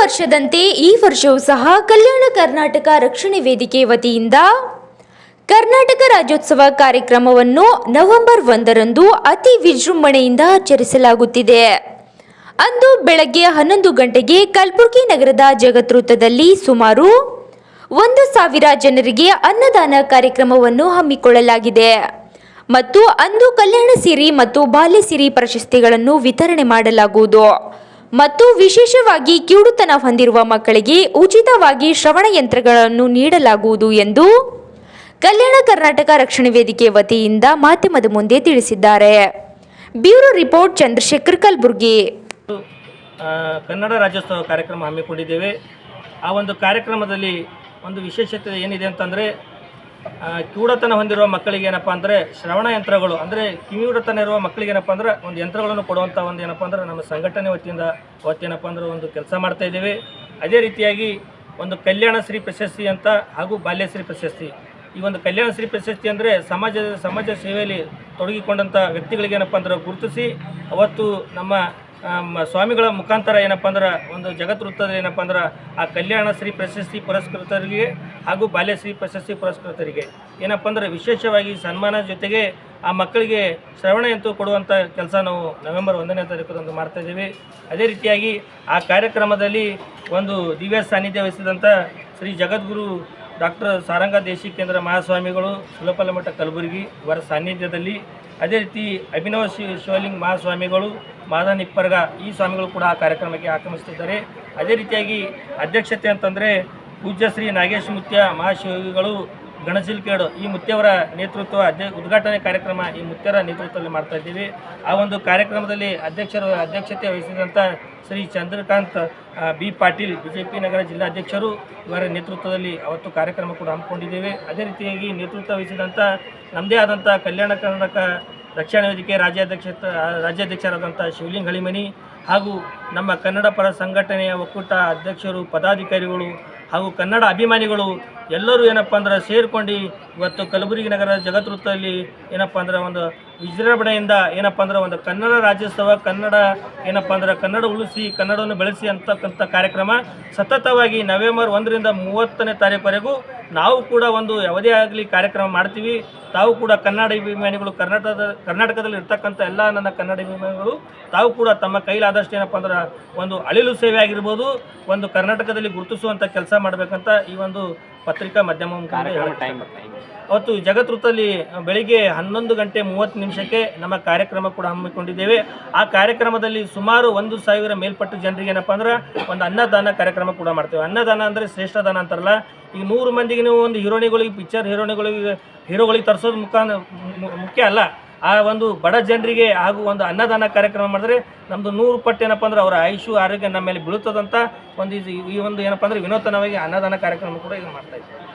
ವರ್ಷದಂತೆ ಈ ವರ್ಷವೂ ಸಹ ಕಲ್ಯಾಣ ಕರ್ನಾಟಕ ರಕ್ಷಣೆ ವೇದಿಕೆ ವತಿಯಿಂದ ಕರ್ನಾಟಕ ರಾಜ್ಯೋತ್ಸವ ಕಾರ್ಯಕ್ರಮವನ್ನು ನವೆಂಬರ್ ಒಂದರಂದು ಅತಿ ವಿಜೃಂಭಣೆಯಿಂದ ಆಚರಿಸಲಾಗುತ್ತಿದೆ. ಅಂದು ಬೆಳಗ್ಗೆ ಹನ್ನೊಂದು ಗಂಟೆಗೆ ಕಲಬುರಗಿ ನಗರದ ಜಗತ್ವೃತ್ತದಲ್ಲಿ ಸುಮಾರು ಒಂದು ಸಾವಿರ ಜನರಿಗೆ ಅನ್ನದಾನ ಕಾರ್ಯಕ್ರಮವನ್ನು ಹಮ್ಮಿಕೊಳ್ಳಲಾಗಿದೆ. ಮತ್ತು ಅಂದು ಕಲ್ಯಾಣ ಸಿರಿ ಮತ್ತು ಬಾಲ್ಯ ಸಿರಿ ಪ್ರಶಸ್ತಿಗಳನ್ನು ವಿತರಣೆ ಮಾಡಲಾಗುವುದು. ಮತ್ತು ವಿಶೇಷವಾಗಿ ಕಿವುಡುತನ ಹೊಂದಿರುವ ಮಕ್ಕಳಿಗೆ ಉಚಿತವಾಗಿ ಶ್ರವಣ ಯಂತ್ರಗಳನ್ನು ನೀಡಲಾಗುವುದು ಎಂದು ಕಲ್ಯಾಣ ಕರ್ನಾಟಕ ರಕ್ಷಣೆ ವೇದಿಕೆ ವತಿಯಿಂದ ಮಾಧ್ಯಮದ ಮುಂದೆ ತಿಳಿಸಿದ್ದಾರೆ. Bureau report Chandrashekhar Kalaburagi. Kannada Rajyotsava ಕಾರ್ಯಕ್ರಮ ಹಮ್ಮಿಕೊಂಡಿದ್ದೇವೆ. ಆ ಒಂದು ಕಾರ್ಯಕ್ರಮದಲ್ಲಿ ಒಂದು ವಿಶೇಷತೆ ಏನಿದೆ ಅಂತಂದರೆ ಕಿವುಡತನ ಹೊಂದಿರುವ ಮಕ್ಕಳಿಗೆ ಏನಪ್ಪ ಅಂದರೆ ಶ್ರವಣ ಯಂತ್ರಗಳು, ಅಂದರೆ ಕಿವಿಡತನ ಇರುವ ಮಕ್ಕಳಿಗೆ ಏನಪ್ಪ ಅಂದ್ರೆ ಒಂದು ಯಂತ್ರಗಳನ್ನು ಕೊಡುವಂಥ ಒಂದು ಏನಪ್ಪ ಅಂದ್ರೆ ನಮ್ಮ ಸಂಘಟನೆ ವತಿಯಿಂದ ಅವತ್ತೇನಪ್ಪ ಅಂದ್ರೆ ಒಂದು ಕೆಲಸ ಮಾಡ್ತಾ ಇದ್ದೀವಿ. ಅದೇ ರೀತಿಯಾಗಿ ಒಂದು ಕಲ್ಯಾಣ ಶ್ರೀ ಪ್ರಶಸ್ತಿ ಅಂತ ಹಾಗೂ ಬಾಲ್ಯಶ್ರೀ ಪ್ರಶಸ್ತಿ. ಈ ಒಂದು ಕಲ್ಯಾಣ ಶ್ರೀ ಪ್ರಶಸ್ತಿ ಅಂದರೆ ಸಮಾಜದ ಸಮಾಜ ಸೇವೆಯಲ್ಲಿ ತೊಡಗಿಕೊಂಡಂಥ ವ್ಯಕ್ತಿಗಳಿಗೆ ಏನಪ್ಪ ಅಂದ್ರೆ ಗುರುತಿಸಿ ಅವತ್ತು ನಮ್ಮ ಸ್ವಾಮಿಗಳ ಮುಖಾಂತರ ಏನಪ್ಪ ಅಂದ್ರೆ ಒಂದು ಜಗತ್ ವೃತ್ತದಲ್ಲಿ ಏನಪ್ಪ ಅಂದ್ರೆ ಆ ಕಲ್ಯಾಣ ಶ್ರೀ ಪ್ರಶಸ್ತಿ ಪುರಸ್ಕೃತರಿಗೆ ಹಾಗೂ ಬಾಲ್ಯಶ್ರೀ ಪ್ರಶಸ್ತಿ ಪುರಸ್ಕೃತರಿಗೆ ಏನಪ್ಪ ಅಂದ್ರೆ ವಿಶೇಷವಾಗಿ ಸನ್ಮಾನ ಜೊತೆಗೆ ಆ ಮಕ್ಕಳಿಗೆ ಶ್ರವಣ ಯಂತ್ರ ಕೊಡುವಂಥ ಕೆಲಸ ನಾವು ನವೆಂಬರ್ ಒಂದನೇ ತಾರೀಕದಂದು ಮಾಡ್ತಾ ಇದ್ದೀವಿ. ಅದೇ ರೀತಿಯಾಗಿ ಆ ಕಾರ್ಯಕ್ರಮದಲ್ಲಿ ಒಂದು ದಿವ್ಯ ಸಾನ್ನಿಧ್ಯ ವಹಿಸಿದಂಥ ಶ್ರೀ ಜಗದ್ಗುರು ಡಾಕ್ಟರ್ ಸಾರಂಗ ದೇಶಿಕೇಂದ್ರ ಮಹಾಸ್ವಾಮಿಗಳು ಸುಲಪಲ ಮಠ ಕಲಬುರಗಿ ಇವರ ಸಾನ್ನಿಧ್ಯದಲ್ಲಿ ಅದೇ ರೀತಿ ಅಭಿನವ ಶಿವಲಿಂಗ್ ಮಹಾಸ್ವಾಮಿಗಳು ಮಾದ ನಿಪ್ಪರ್ಗ ಈ ಸ್ವಾಮಿಗಳು ಕೂಡ ಆ ಕಾರ್ಯಕ್ರಮಕ್ಕೆ ಆಗಮಿಸುತ್ತಿದ್ದಾರೆ. ಅದೇ ರೀತಿಯಾಗಿ ಅಧ್ಯಕ್ಷತೆ ಅಂತಂದರೆ ಪೂಜ್ಯ ಶ್ರೀ ನಾಗೇಶ್ ಮುತ್ಯ ಮಹಾಶಿವಗಳು ಗಣಸಿಲ್ಕೇಡು ಈ ಮುತ್ಯವರ ನೇತೃತ್ವ ಅಧ್ಯ ಉದ್ಘಾಟನೆ ಕಾರ್ಯಕ್ರಮ ಈ ಮುತ್ಯರ ನೇತೃತ್ವದಲ್ಲಿ ಮಾಡ್ತಾ ಇದ್ದೀವಿ. ಆ ಒಂದು ಕಾರ್ಯಕ್ರಮದಲ್ಲಿ ಅಧ್ಯಕ್ಷರು ಅಧ್ಯಕ್ಷತೆ ವಹಿಸಿದಂಥ Shri Chandrakant B Patil B J P ನಗರ ಜಿಲ್ಲಾಧ್ಯಕ್ಷರು ಇವರ ನೇತೃತ್ವದಲ್ಲಿ ಅವತ್ತು ಕಾರ್ಯಕ್ರಮ ಕೂಡ ಹಮ್ಮಿಕೊಂಡಿದ್ದೇವೆ. ಅದೇ ರೀತಿಯಾಗಿ ನೇತೃತ್ವ ವಹಿಸಿದಂಥ ನಮ್ಮದೇ ಆದಂಥ ಕಲ್ಯಾಣ ಕರ್ನಾಟಕ ರಕ್ಷಣಾ ವೇದಿಕೆ ರಾಜ್ಯಾಧ್ಯಕ್ಷ ರಾಜ್ಯಾಧ್ಯಕ್ಷರಾದಂಥ ಶಿವಲಿಂಗ ಹಳಿಮನಿ ಹಾಗೂ ನಮ್ಮ ಕನ್ನಡ ಪರ ಸಂಘಟನೆಯ ಒಕ್ಕೂಟ ಅಧ್ಯಕ್ಷರು, ಪದಾಧಿಕಾರಿಗಳು ಹಾಗೂ ಕನ್ನಡ ಅಭಿಮಾನಿಗಳು ಎಲ್ಲರೂ ಏನಪ್ಪ ಅಂದ್ರೆ ಸೇರ್ಕೊಂಡು ಇವತ್ತು ಕಲಬುರಗಿ ನಗರ ಜಗತ್ವೃತ್ತದಲ್ಲಿ ಏನಪ್ಪ ಅಂದ್ರೆ ಒಂದು ವಿಜೃಂಭಣೆಯಿಂದ ಏನಪ್ಪ ಅಂದ್ರೆ ಒಂದು ಕನ್ನಡ ರಾಜ್ಯೋತ್ಸವ, ಕನ್ನಡ ಏನಪ್ಪ ಅಂದ್ರೆ ಕನ್ನಡ ಉಳಿಸಿ, ಕನ್ನಡವನ್ನು ಬೆಳೆಸಿ ಅಂತಕ್ಕಂಥ ಕಾರ್ಯಕ್ರಮ ಸತತವಾಗಿ ನವೆಂಬರ್ ಒಂದರಿಂದ ಮೂವತ್ತನೇ ತಾರೀಕುವರೆಗೂ ನಾವು ಕೂಡ ಒಂದು ಯಾವುದೇ ಆಗಲಿ ಕಾರ್ಯಕ್ರಮ ಮಾಡ್ತೀವಿ. ತಾವು ಕೂಡ ಕನ್ನಡ ಅಭಿಮಾನಿಗಳು, ಕರ್ನಾಟಕದ, ಕರ್ನಾಟಕದಲ್ಲಿ ಇರ್ತಕ್ಕಂಥ ಎಲ್ಲ ನನ್ನ ಕನ್ನಡ ಅಭಿಮಾನಿಗಳು, ತಾವು ಕೂಡ ತಮ್ಮ ಕೈಲಾದಷ್ಟು ಏನಪ್ಪ ಅಂದ್ರೆ ಒಂದು ಅಳಿಲು ಸೇವೆ ಆಗಿರ್ಬೋದು, ಒಂದು ಕರ್ನಾಟಕದಲ್ಲಿ ಗುರುತಿಸುವಂಥ ಕೆಲಸ ಮಾಡಬೇಕಂತ ಈ ಒಂದು ಪತ್ರಿಕಾ ಮಾಧ್ಯಮ. ಅವತ್ತು ಜಗತ್ವೃತ್ತಲ್ಲಿ ಬೆಳಿಗ್ಗೆ ಹನ್ನೊಂದು ಗಂಟೆ ಮೂವತ್ತು ನಿಮಿಷಕ್ಕೆ ನಮ್ಮ ಕಾರ್ಯಕ್ರಮ ಕೂಡ ಹಮ್ಮಿಕೊಂಡಿದ್ದೇವೆ. ಆ ಕಾರ್ಯಕ್ರಮದಲ್ಲಿ ಸುಮಾರು ಒಂದು ಸಾವಿರ ಮೇಲ್ಪಟ್ಟು ಜನರಿಗೆ ಏನಪ್ಪ ಅಂದ್ರೆ ಒಂದು ಅನ್ನದಾನ ಕಾರ್ಯಕ್ರಮ ಕೂಡ ಮಾಡ್ತೇವೆ. ಅನ್ನದಾನ ಅಂದರೆ ಶ್ರೇಷ್ಠ ದಾನ ಅಂತಾರಲ್ಲ ಈಗ ನೂರು ಮಂದಿಗೆ ನೀವು ಒಂದು ಹೀರೋಣಿಗಳಿಗೆ ಪಿಕ್ಚರ್ ಹೀರೋಣಿಗಳಿಗೆ ಹೀರೋಗಳಿಗೆ ತರಿಸೋದು ಮುಖ ಮುಖ್ಯ ಅಲ್ಲ. ಆ ಒಂದು ಬಡ ಜನರಿಗೆ ಹಾಗೂ ಒಂದು ಅನ್ನದಾನ ಕಾರ್ಯಕ್ರಮ ಮಾಡಿದ್ರೆ ನಮ್ಮದು ನೂರು ಪಟ್ಟು ಏನಪ್ಪ ಅಂದ್ರೆ ಅವರ ಆಯುಷು, ಆರೋಗ್ಯ ನಮ್ಮ ಮೇಲೆ ಬೀಳುತ್ತದಂತ ಒಂದು ಇದು- ಈ ಒಂದು ಏನಪ್ಪ ಅಂದರೆ ವಿನೂತನವಾಗಿ ಅನ್ನದಾನ ಕಾರ್ಯಕ್ರಮ ಕೂಡ ಈಗ ಮಾಡ್ತಾ ಇದ್ದೀವಿ.